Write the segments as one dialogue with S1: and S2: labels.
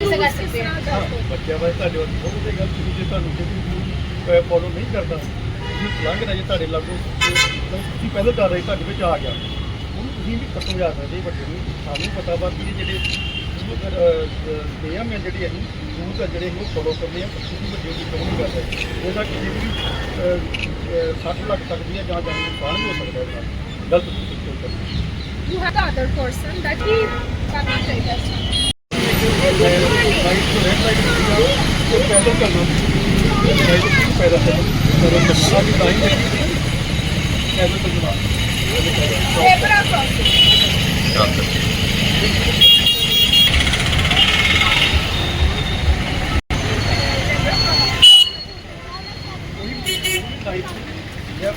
S1: ਕਰ ਸਕਦੇ ਹਾਂ।
S2: ਬੱਚਿਆਂ ਬਾਰੇ ਤੁਹਾਡੇ ਵੱਲ ਬਹੁਤ ਹੀ ਗੱਲ ਤੁਸੀਂ ਜੇ ਤੁਹਾਨੂੰ ਕੋਈ ਫੋਲੋ ਨਹੀਂ ਕਰਦਾ ਤੁਸੀਂ ਲੰਘ ਨਾ ਜੇ ਤੁਹਾਡੇ ਲਾਗੋ ਤੁਸੀਂ ਪਹਿਲਾਂ ਕਰ ਰਹੇ ਤੁਹਾਡੇ ਵਿੱਚ ਆ ਗਿਆ ਹੁਣ ਤੁਸੀਂ ਵੀ ਖਤਮ ਜਾ ਸਕਦੇ ਵੱਡੇ ਨੂੰ ਸਾਨੂੰ ਪਤਾ ਬਾਕੀ ਜਿਹੜੇ ਨਿਯਮ ਹੈ ਜਿਹੜੀ ਅਸੀਂ ਰੂਲਸ ਆ ਜਿਹੜੇ ਉਹ ਫੋਲੋ ਕਰਨੇ ਆ ਪਰ ਤੁਸੀਂ ਵੱਡੇ ਦੀ ਕਿਉਂ ਨਹੀਂ ਕਰਦੇ? ਇਹਦਾ ਕਿਸੇ ਵੀ ਸੱਟ ਲੱਗ ਸਕਦੀ ਹੈ ਜਾਂ ਜਾਨ ਨੁਕਸਾਨ ਵੀ ਹੋ ਸਕਦਾ ਹੈ ਗਲਤ ਕਰਦੇ
S1: You have the other person that he cannot take us.
S2: Light ਤੋਂ ਰੈਡ ਲਾਈਟ ਉਹ ਪੈਦਲ ਚੱਲਣਾ ਲਾਈਟ ਕੀ ਪੈਦਲ ਚੱਲਣਾ ਆ ਵੀ ਲੱਗੀ ਸੀ ਪੈਦਲ ਚੱਲਣਾ
S1: Zebra crossing.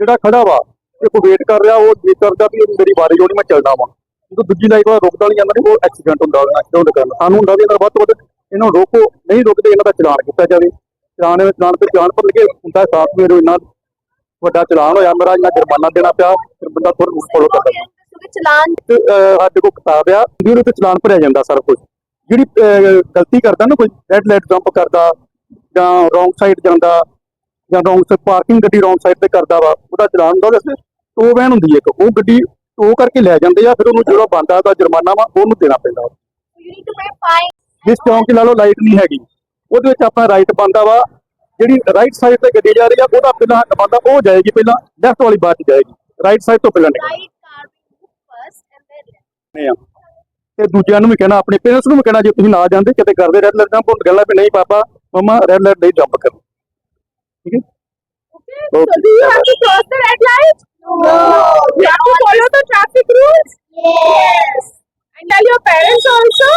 S3: ਜਿਹੜਾ ਖੜਾ ਵਾ ਇਹ ਕੋਈ ਵੇਟ ਕਰ ਰਿਹਾ ਉਹ ਵੇਟ ਕਰਦਾ ਵੀ ਮੇਰੀ ਵਾਰੀ ਹੋਣੀ ਮੈਂ ਚੱਲਣਾ ਵਾ। ਜਦੋਂ ਦੂਜੀ ਲਾਈਟ ਵਾਲਾ ਰੁਕਦਾ ਨਹੀਂ ਜਾਂਦਾ ਨਹੀਂ ਉਹ ਐਕਸੀਡੈਂਟ ਹੁੰਦਾ ਉਹਦੇ ਐਕਸੀਡੈਂਟ ਕਰਨ ਸਾਨੂੰ ਹੁੰਦਾ ਵੀ ਇਹਨਾਂ ਵੱਧ ਤੋਂ ਵੱਧ ਇਹਨਾਂ ਨੂੰ ਰੋਕੋ ਨਹੀਂ ਰੁਕਦੇ ਇਹਨਾਂ ਦਾ ਚਲਾਨ ਕੀਤਾ ਜਾਵੇ। ਚਲਾਨ ਵਿੱਚ ਚਲਾਨ ਤੇ ਚਲਾਨ ਪਰ ਲਿਖੇ ਹੁੰਦਾ ਸਾਥ ਮੇਰੇ ਇੰਨਾ ਵੱਡਾ ਚਲਾਨ ਹੋਇਆ ਮੇਰਾ ਇੰਨਾ ਜੁਰਮਾਨਾ ਦੇਣਾ ਪਿਆ ਫਿਰ ਬੰਦਾ ਥੋੜਾ ਰੂਲ ਫੋਲੋ ਕਰਦਾ।
S4: ਚਲਾਨ
S3: ਸਾਡੇ ਕੋਲ ਕਿਤਾਬ ਆ ਜਿਹਦੇ ਤੇ ਚਲਾਨ ਭਰਿਆ ਜਾਂਦਾ ਸਾਰਾ ਕੁਝ। ਜਿਹੜੀ ਗਲਤੀ ਕਰਦਾ ਨਾ ਕੋਈ ਰੈਡ ਲਾਈਟ ਜੰਪ ਕਰਦਾ ਜਾਂ ਰੋਂਗ ਸਾਈਡ ਜਾਂਦਾ ਜਾਂ ਰੋਂਗ ਸਾਈਡ ਪਾਰਕਿੰਗ ਗੱਡੀ ਰੋਂਗ ਸਾਈਡ ਤੇ ਕਰਦਾ ਵਾ, ਉਹਦਾ ਚਲਾਨ ਹੁੰਦਾ ਉਹਦੇ ਟੋ ਵੈਨ ਹੁੰਦੀ ਹੈ ਇੱਕ, ਉਹ ਗੱਡੀ ਟੋ ਕਰਕੇ ਲੈ ਜਾਂਦੇ ਆ, ਫਿਰ ਉਹਨੂੰ ਜਿਹੜਾ ਬੰਦਾ ਉਹਦਾ ਜੁਰਮਾਨਾ ਵਾ, ਉਹਨੂੰ ਦੇਣਾ ਪੈਂਦਾ ਜਿਸ ਚੌਂਕ ਲਾ ਲਓ ਲਾਈਟ ਨਹੀਂ ਹੈਗੀ, ਉਹਦੇ ਵਿੱਚ ਆਪਣਾ ਰਾਈਟ ਬੰਦਾ ਵਾ, ਜਿਹੜੀ ਰਾਈਟ ਸਾਈਡ ਤੇ ਗੱਡੀ ਜਾ ਰਹੀ ਆ, ਉਹਦਾ ਪਹਿਲਾਂ ਬੰਦਾ, ਉਹ ਜਾਏਗੀ ਪਹਿਲਾਂ ਲੈਫਟ ਵਾਲੀ ਬਾਅਦ 'ਚ ਜਾਏਗੀ ਰਾਈਟ ਸਾਈਡ ਤੋਂ ਪਹਿਲਾਂ ਨਿਕਲ ਤੇ ਦੂਜਿਆਂ ਨੂੰ ਵੀ ਕਹਿਣਾ, ਆਪਣੇ ਪੇਰੈਂਟਸ ਨੂੰ ਵੀ ਕਹਿਣਾ, ਜੇ ਤੁਸੀਂ ਨਾ ਜਾਂਦੇ, ਕਿਤੇ ਕਰਦੇ ਰੈਡ ਲਾਈਟ ਜੰਪ ਗੱਲਾਂ ਵੀ ਨਹੀਂ, ਪਾਪਾ, ਮਮਾ ਰੈਡ ਲਾਈਟ ਨਹੀਂ ਜੰਪ ਕਰੋ। Okay.
S1: okay. So do you have to cross the red light? No. no. You have to follow the traffic rules?
S4: Yes.
S1: And tell your parents also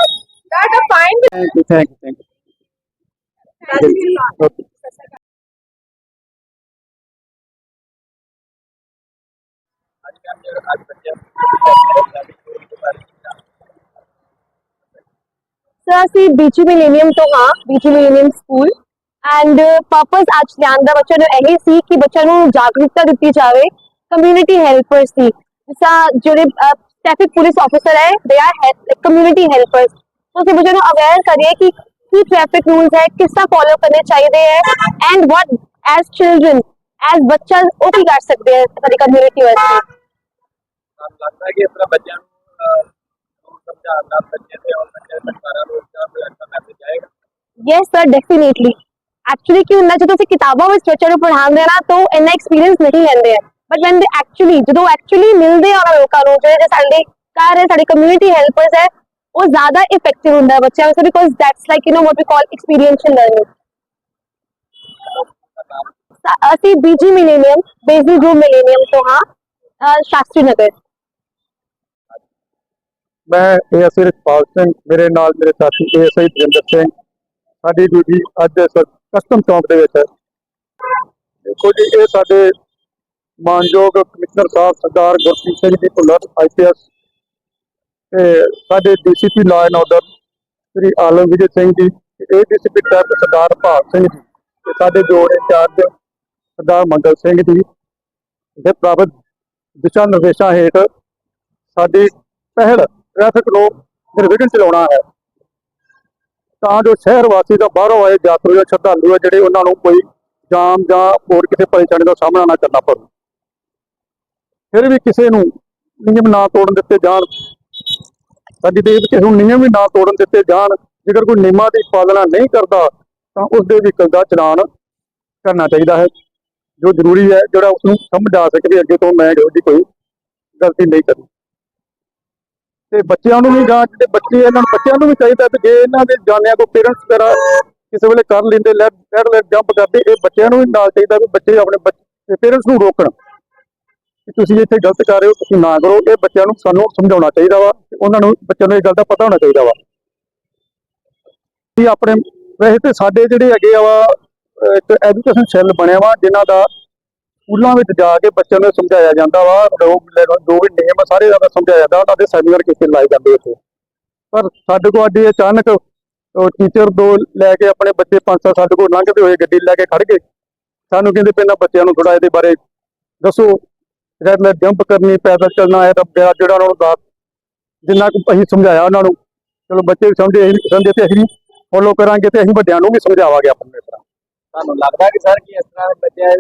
S1: that a fine.
S3: Thank you. Thank you. Thank
S1: you. Thank you.
S3: Okay. So,
S5: I see Bichu Millennium to ha, Bichu Millennium School. And purpose ਅੱਜ ਧਿਆਨ ਦਾ ਬੱਚਿਆਂ ਨੂੰ ਇਹ ਸੀ ਕਿ ਬੱਚਿਆਂ ਨੂੰ ਜਾਗਰੂਕਤਾ ਦਿੱਤੀ ਜਾਵੇ ਕਮਿਊਨਿਟੀ ਹੈਲਪਰਸ ਦੀ ਜਿਸਾ ਜਿਹੜੇ ਟ੍ਰੈਫਿਕ ਪੁਲਿਸ ਆਫੀਸਰ ਹੈ ਦੇ ਆਰ ਕਮਿਊਨਿਟੀ ਹੈਲਪਰਸ ਤੁਸੀਂ ਬੱਚਿਆਂ ਨੂੰ ਅਵੇਅਰ ਕਰਿਏ ਕਿ ਕੀ ਟ੍ਰੈਫਿਕ ਰੂਲਸ ਹੈ ਕਿਸ ਤਰ੍ਹਾਂ ਫੋਲੋ ਕਰਨੇ ਚਾਹੀਦੇ ਹੈ and what as children as ਬੱਚਾ ਉਹ ਕੀ ਕਰ ਸਕਦੇ ਹੈ ਸਾਡੀ ਕਮਿਊਨਿਟੀ ਵਾਸਤੇ
S2: ਲੱਗਦਾ ਕਿ ਆਪਣਾ ਬੱਚਿਆਂ ਨੂੰ ਸਮਝਾਉਣ ਦਾ ਬੱਚੇ ਤੇ ਔਰ ਬੱਚੇ ਸਰਕਾਰਾਂ ਨੂੰ ਇਸ ਦਾ ਮੈਸੇਜ ਆਏਗਾ?
S5: ਯੈਸ ਸਰ ਡੈਫੀਨਿਟਲੀ ਐਕਚੁਅਲੀ ਕੀ ਹੁੰਦਾ ਜਦੋਂ ਅਸੀਂ ਕਿਤਾਬਾਂ ਵਿੱਚ ਬੱਚਿਆਂ ਨੂੰ ਪੜ੍ਹਾਉਂਦੇ ਆ ਨਾ ਤਾਂ ਉਹ ਇੰਨਾ ਐਕਸਪੀਰੀਅੰਸ ਨਹੀਂ ਲੈਂਦੇ ਆ ਬਟ ਵੈਨ ਦੇ ਐਕਚੁਅਲੀ ਜਦੋਂ ਐਕਚੁਅਲੀ ਮਿਲਦੇ ਆ ਉਹਨਾਂ ਲੋਕਾਂ ਨੂੰ ਜਿਹੜੇ ਸਾਡੇ ਘਰ ਹੈ ਸਾਡੀ ਕਮਿਊਨਿਟੀ ਹੈਲਪਰਸ ਹੈ ਉਹ ਜ਼ਿਆਦਾ ਇਫੈਕਟਿਵ ਹੁੰਦਾ ਹੈ ਬੱਚਿਆਂ ਵਾਸਤੇ because that's like you know what we call experiential learning ਅਸੀਂ BG millennium basic group millennium ਤੋਂ ਹਾਂ ਅਹ ਸ਼ਾਸਤਰੀ ਨਗਰ
S3: ਮੈਂ ਏਐਸਏ ਰਛਪਾਲ ਸਿੰਘ ਮੇਰੇ ਨਾਲ ਮੇਰੇ ਸਾਥੀ ਏਐਸਆਈ ਜਿੰਦਰ ਸਿੰਘ ਸਾਡੀ ਡਿਊਟੀ ਅੱਜ ਕਸਟਮ ਚੌਂਕ ਦੇ ਵਿੱਚ। ਹੈ ਦੇਖੋ ਜੀ, ਇਹ ਸਾਡੇ ਮਾਨਯੋਗ ਕਮਿਸ਼ਨਰ ਸਾਹਿਬ ਸਰਦਾਰ ਗੁਰਪ੍ਰੀਤ ਸਿੰਘ ਜੀ ਭੁੱਲਰ ਆਈਪੀਐਸ ਤੇ ਸਾਡੇ DCP law and order Shri Alam Vijay Singh ji ADCP tap ਸਰਦਾਰ ਭਾਗ ਸਿੰਘ ਜੀ ਤੇ ਸਾਡੇ ਜੋੜ ਇੰਚਾਰਜ ਸਰਦਾਰ ਮੰਗਲ ਸਿੰਘ ਜੀ ਦੇ ਪ੍ਰਾਪਤ ਦਿਸ਼ਾ ਨਿਰਦੇਸ਼ਾਂ ਹੇਠ ਸਾਡੀ ਪਹਿਲ ਟ੍ਰੈਫਿਕ ਨੂੰ ਨਿਰਵਿਘਨ ਚਲਾਉਣਾ ਹੈ। ਤਾਂ ਜੋ ਸ਼ਹਿਰ ਵਾਸੀ ਦਾ ਬਾਹਰੋਂ ਆਏ ਯਾਤਰੀ ਜਾਂ ਸ਼ਰਧਾਲੂ ਆ ਜਿਹੜੇ ਉਹਨਾਂ ਨੂੰ ਕੋਈ ਜਾਮ ਜਾਂ ਹੋਰ ਕਿਸੇ ਪਰੇਸ਼ਾਨੀ ਦਾ ਸਾਹਮਣਾ ਨਾ ਕਰਨਾ ਪਵੇ। ਫਿਰ ਵੀ ਕਿਸੇ ਨੂੰ ਨਿਯਮ ਨਾ ਤੋੜਨ ਦਿੱਤੇ ਜਾਣ ਅੱਜ ਦੇ ਵਿੱਚ ਕਿਸੇ ਨਿਯਮ ਵੀ ਨਾ ਤੋੜਨ ਦਿੱਤੇ ਜਾਣ, ਜੇਕਰ ਕੋਈ ਨਿਯਮਾਂ ਦੀ ਪਾਲਣਾ ਨਹੀਂ ਕਰਦਾ, ਤਾਂ ਉਸ ਦੇ ਵਹੀਕਲ ਦਾ ਚਲਾਨ ਕਰਨਾ ਚਾਹੀਦਾ ਹੈ। ਜੋ ਜ਼ਰੂਰੀ ਹੈ, ਜਿਹੜਾ ਉਸ ਨੂੰ ਸਮਝ ਆ ਸਕੇ ਅੱਗੇ ਤੋਂ ਮੈਂ ਇਹੋ ਜਿਹੀ ਕੋਈ ਗਲਤੀ ਨਹੀਂ ਕਰਨੀ। ਤੇ ਬੱਚਿਆਂ ਨੂੰ ਵੀ ਗਾਂ ਜਿਹੜੇ ਬੱਚੇ ਇਹਨਾਂ ਨੂੰ ਬੱਚਿਆਂ ਨੂੰ ਵੀ ਚਾਹੀਦਾ ਕਿ ਜੇ ਇਹਨਾਂ ਦੇ ਜਾਣਿਆਂ ਕੋ ਪੇਰੈਂਟਸ ਵਗੈਰਾ ਕਿਸੇ ਵੇਲੇ ਕਰ ਲੈਂਦੇ ਲੈਟ ਲੈਟ ਲੈਟ ਜੰਪ ਕਰਦੇ, ਇਹ ਬੱਚਿਆਂ ਨੂੰ ਵੀ ਨਾਲ ਚਾਹੀਦਾ ਵੀ ਬੱਚੇ ਆਪਣੇ ਪੇਰੈਂਟਸ ਨੂੰ ਰੋਕਣ। ਕਿ ਤੁਸੀਂ ਇੱਥੇ ਗਲਤ ਕਰ ਰਹੇ ਹੋ, ਤੁਸੀਂ ਨਾ ਕਰੋ, ਇਹ ਬੱਚਿਆਂ ਨੂੰ ਸਾਨੂੰ ਸਮਝਾਉਣਾ ਚਾਹੀਦਾ ਵਾ, ਤੇ ਉਹਨਾਂ ਨੂੰ, ਬੱਚਿਆਂ ਨੂੰ ਇਹ ਗੱਲ ਦਾ ਪਤਾ ਹੋਣਾ ਚਾਹੀਦਾ ਵਾ। ਕਿ ਆਪਣੇ, ਵੈਸੇ ਤੇ ਸਾਡੇ ਜਿਹੜੇ ਹੈਗੇ ਆ ਵਾ ਇੱਕ ਐਜੂਕੇਸ਼ਨ ਸੈੱਲ ਬਣਿਆ ਵਾ, ਜਿਨ੍ਹਾਂ ਦਾ ਸਕੂਲਾਂ ਵਿੱਚ ਜਾ ਕੇ ਬੱਚਿਆਂ ਨੂੰ ਸਮਝਾਇਆ ਜਾਂਦਾ ਵਾ ਲੋਕ ਜੋ ਵੀ ਨੇਮ ਆ, ਸਾਰੇ ਦਾ ਸਮਝਾਇਆ ਜਾਂਦਾ ਉਹਨਾਂ ਦੇ ਸੈਮੀਨਾਰ ਕਿਸੇ ਲਾਏ ਜਾਂਦੇ ਉੱਥੇ ਪਰ ਸਾਡੇ ਕੋਲ ਅੱਜ ਅਚਾਨਕ ਟੀਚਰ ਦੋ ਲੈ ਕੇ ਆਪਣੇ ਬੱਚੇ ਪੰਜ ਸੱਤ ਸਾਡੇ ਕੋਲ ਲੰਘਦੇ ਹੋਏ ਗੱਡੀ ਲੈ ਕੇ ਖੜ ਗਏ। ਸਾਨੂੰ ਕਹਿੰਦੇ ਪਹਿਲਾਂ ਬੱਚਿਆਂ ਨੂੰ ਥੋੜਾ ਇਹਦੇ ਬਾਰੇ ਦੱਸੋ। ਰੈਡ ਲੈਟ ਜੰਪ ਕਰਨੀ, ਪੈਦਲ ਚੱਲਣਾ ਹੈ ਤਾਂ ਜਿਹੜਾ ਉਹਨਾਂ ਨੂੰ ਦੱਸ ਜਿੰਨਾ ਕੁ ਅਸੀਂ ਸਮਝਾਇਆ ਉਹਨਾਂ ਨੂੰ, ਚਲੋ ਬੱਚੇ ਵੀ ਸਮਝੇ, ਅਸੀਂ ਸਮਝੇ ਤੇ ਅਸੀਂ ਫੋਲੋ ਕਰਾਂਗੇ ਤੇ ਅਸੀਂ ਵੱਡਿਆਂ ਨੂੰ ਵੀ ਸਮਝਾਵਾਂਗੇ ਆਪਣੇ ਇਸ ਤਰ੍ਹਾਂ।
S6: ਤੁਹਾਨੂੰ ਲੱਗਦਾ ਕਿ ਸਰ ਕਿ ਇਸ ਤਰ੍ਹਾਂ ਦੇ ਬੱਚਿਆਂ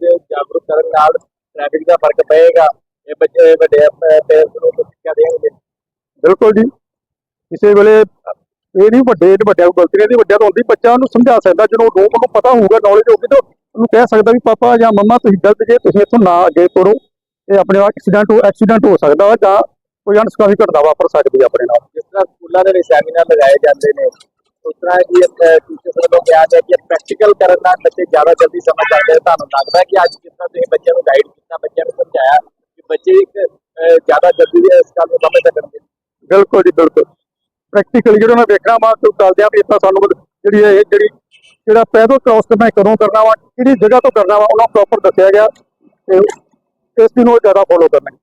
S6: ਦੇ ਜਾਗਰੂਕ ਕਰਨ ਨਾਲ ਟ੍ਰੈਫਿਕ ਦਾ ਫ਼ਰਕ ਪਏਗਾ? ਇਹ ਬੱਚੇ ਵੱਡੇ ਪੇਰੈਂਟਸ ਨੂੰ ਸਿੱਖਿਆ ਦੇਣਗੇ
S3: ਬਿਲਕੁਲ ਜੀ। ਕਿਸੇ ਵੇਲੇ ਇਹ ਨਹੀਂ ਵੱਡੇ ਵੱਡਿਆਂ ਨੂੰ ਗਲਤੀ ਨਹੀਂ ਵੱਡਿਆਂ ਤੋਂ ਹੁੰਦੀ ਬੱਚਾ ਉਹਨੂੰ ਸਮਝਾ ਸਕਦਾ ਜਦੋਂ ਰੋਕ ਨੂੰ ਪਤਾ ਹੋਊਗਾ ਨੌਲੇਜ ਹੋਊਗੀ ਤਾਂ ਉਹਨੂੰ ਕਹਿ ਸਕਦਾ ਵੀ ਪਾਪਾ ਜਾਂ ਮੰਮਾ ਤੁਸੀਂ ਗਲਤ ਜੇ ਤੁਸੀਂ ਇੱਥੋਂ ਨਾ ਅੱਗੇ ਤੁਰੋ। ਇਹ ਆਪਣੇ ਆਪ ਐਕਸੀਡੈਂਟ ਹੋ ਐਕਸੀਡੈਂਟ ਹੋ ਸਕਦਾ ਵਾ ਜਾਂ ਕੋਈ ਅਣਸੁਖਾਵੀ ਘਟਨਾ ਵਾਪਰ ਸਕਦੀ ਆਪਣੇ ਨਾਲ।
S6: ਜਿਸ ਤਰ੍ਹਾਂ ਸਕੂਲਾਂ ਦੇ ਵਿੱਚ ਸੈਮੀਨਾਰ ਲਗਾਏ ਜਾਂਦੇ ਨੇ ਉਸ ਤਰ੍ਹਾਂ ਕਿ ਟੀਚਰਸ ਵੱਲੋਂ ਕਿਹਾ ਗਿਆ ਕਿ ਪ੍ਰੈਕਟੀਕਲ ਕਰਨ ਨਾਲ ਬੱਚੇ ਜ਼ਿਆਦਾ ਜਲਦੀ ਸਮਝ ਜਾਂਦੇ ਨੇ ਤੁਹਾਨੂੰ ਲੱਗਦਾ ਕਿ ਅੱਜ ਜਿਸ ਤਰ੍ਹਾਂ ਤੁਸੀਂ ਬੱਚਿਆਂ ਨੂੰ ਗਾਈਡ ਕੀਤਾ ਬੱਚਿਆਂ ਨੂੰ ਸਮਝਾਇਆ ਕਿ ਬੱਚੇ ਇੱਕ ਅਹ, ਜ਼ਿਆਦਾ ਜਲਦੀ ਇਸ ਗੱਲ ਨੂੰ ਸਮਝ ਸਕਣਗੇ
S3: ਬਿਲਕੁਲ ਜੀ ਬਿਲਕੁਲ ਪ੍ਰੈਕਟੀਕਲੀ ਜਿਹੜਾ ਉਹਨਾਂ ਵੇਖਣਾ ਵਾ ਤੇ ਕਰਦੇ ਆ ਵੀ ਇੱਦਾਂ ਸਾਨੂੰ ਜਿਹੜੀ ਇਹ ਜਿਹੜੀ ਜਿਹੜਾ ਪੈਦਲ ਕ੍ਰਾਸ ਕਰਨਾ ਇਹ ਕਦੋਂ ਕਰਨਾ ਵਾ ਕਿਹੜੀ ਜਗ੍ਹਾ ਤੋਂ ਕਰਨਾ ਵਾ ਉਹਨਾਂ ਪ੍ਰੋਪਰ ਦੱਸਿਆ ਗਿਆ ਤੇ ਇਸ ਨੂੰ ਉਹ ਜ਼ਿਆਦਾ ਫੋਲੋ ਕਰਨਾ